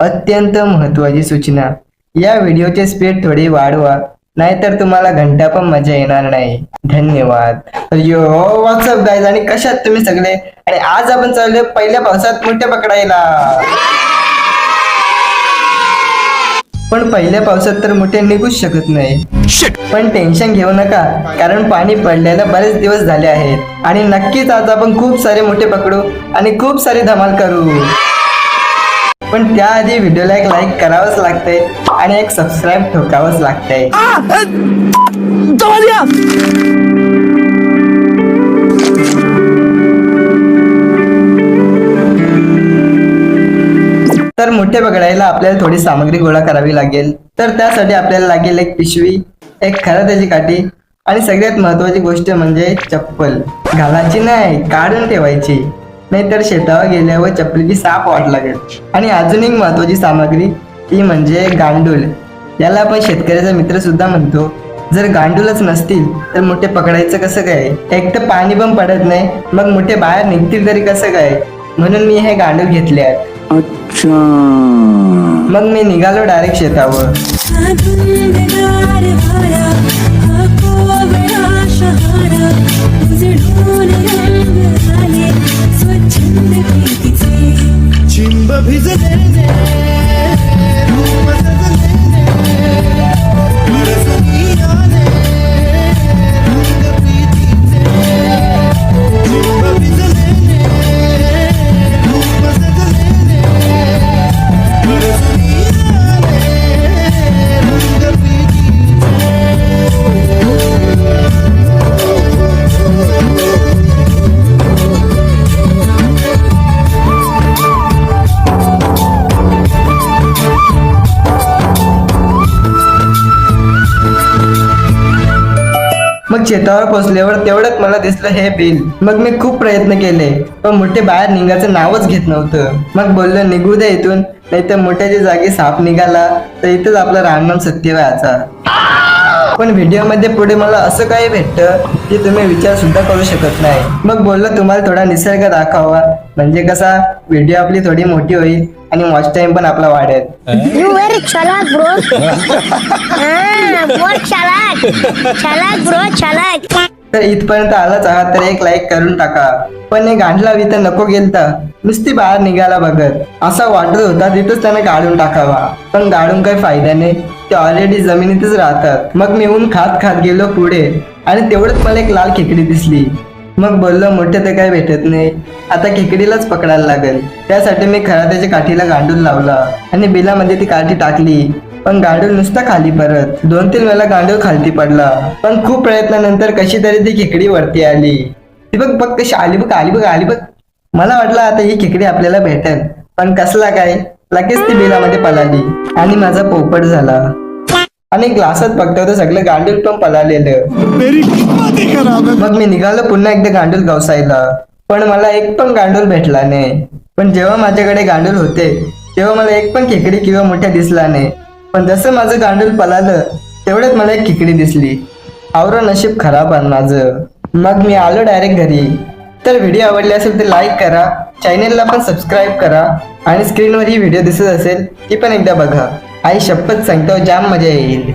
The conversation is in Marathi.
अत्यंत महत्वाची सूचना. या व्हिडिओचे स्पीड थोडी वाढवा नाहीतर तुम्हाला घंटा पण मजा येणार नाही. धन्यवाद. यो व्हॉट्सअप गाईज आणि कशात तुम्ही सगळे? आणि आज आपण चाललो पहिल्या पावसात मोठ्या पकडायला. पण पहिल्या पावसात तर मोठे निघूच शकत नाही. पण टेन्शन घेऊ नका कारण पाणी पडलेला बरेच दिवस झाले आहेत. आणि नक्कीच आज आपण खूप सारे मोठे पकडू आणि खूप सारी धमाल करू. पण त्याआधी व्हिडिओला एक लाईक करावंच लागतंय आणि एक सबस्क्राईब ठोकावंच लागतंय. तर मोठे पकडायला आपल्याला थोडी सामग्री गोळा करावी लागेल. तर त्यासाठी आपल्याला लागेल एक पिशवी एक खरात्याची काठी आणि सगळ्यात महत्वाची गोष्ट म्हणजे चप्पल. घालायची नाही काढून ठेवायची. नाहीतर शेतावर गेल्यावर चप्पलीची साप वाट लागेल. आणि अजून एक महत्वाची सामग्री ती म्हणजे गांडूळ. याला आपण शेतकऱ्याचा मित्र सुद्धा म्हणतो. जर गांडूलच नसतील तर मोठे पकडायचं कसं काय? एक तर पाणी पण पडत नाही मग मोठे बाहेर निघतील तरी कसं काय? म्हणून मी हे गांडूळ घेतले आहेत. अच्छा. मग मी निघालो डायरेक्ट शेतावर. Is it? शेतावर पोहोचल्यावर तेवढंच मला दिसलं हे बिल. मग मी खूप प्रयत्न केले पण मोठे बाहेर निघायचं नावच घेत नव्हतं. मग बोललो निघू दे इथून नाही तर मोठ्याच्या जागी साप निघाला तर इथंच आपला रामनाम सत्य व्हायचा पण व्हिडिओमध्ये पुढे मला असं काही भेटतं की तुम्ही विचार सुद्धा करू शकत नाही. मग बोललो तुम्हाला थोडा निसर्ग दाखवा. म्हणजे कसा? व्हिडिओ आपली थोडी मोठी होईल आणि वॉच टाइम पण आपला वाढेल. तर इथपर्यंत आलाच आहात तर एक लाईक करून टाका. पण हे गांडला तर नको गेलता. नुसती बाहेर निघायला बघत. असा वाटत होता तिथंच त्याने गाडून टाकावा. पण गाडून काही फायदा नाही. ते ऑलरेडी जमिनीतच राहतात. मग मी ऊन खात खात गेलो पुढे आणि तेवढंच मला एक लाल खेकडी दिसली. मग बोललो मोठे तर काही भेटत नाही. आता खेकडीलाच पकडायला लागेल. त्यासाठी मी खरा त्याच्या काठीला गांडून लावला आणि बिलामध्ये ती काठी टाकली. पण गांडूळ नुसता खाली परत. दोन तीन वेळा गांडूळ खालती पडला. पण खूप प्रयत्नानंतर कशी तरी ती खेकडी वरती आली. ती बघ बघ कशी आली बघ आली बघ आली बघ. मला वाटलं आता ही खेकडी आपल्याला भेटेल. पण कसला काय? लगेच ती बिलामध्ये पळाली आणि माझा पोपट झाला. आणि ग्लासात बघतो तर सगळं गांडूळ पण है मग मी निघालो पुन्हा एकदा गांडूल गवसायला पण मला एक पण गांडूल भेटला नाही. पण जेव्हा माझ्याकडे गांडूल होते तेव्हा मला एक पण खेकडी किंवा मोठ्या दिसला नाही. पण जसं माझं गांडूल पळालं तेवढ्यात मला एक खेकडी दिसली. आवरा नशीब खराब आहे माझं. मग मी आलो डायरेक्ट घरी. तर व्हिडिओ आवडली असेल तर लाईक करा. चॅनेलला पण सबस्क्राईब करा आणि स्क्रीनवर ही व्हिडिओ दिसत असेल ती पण एकदा बघा. आई शपथ सांगतो जाम मजा येईल.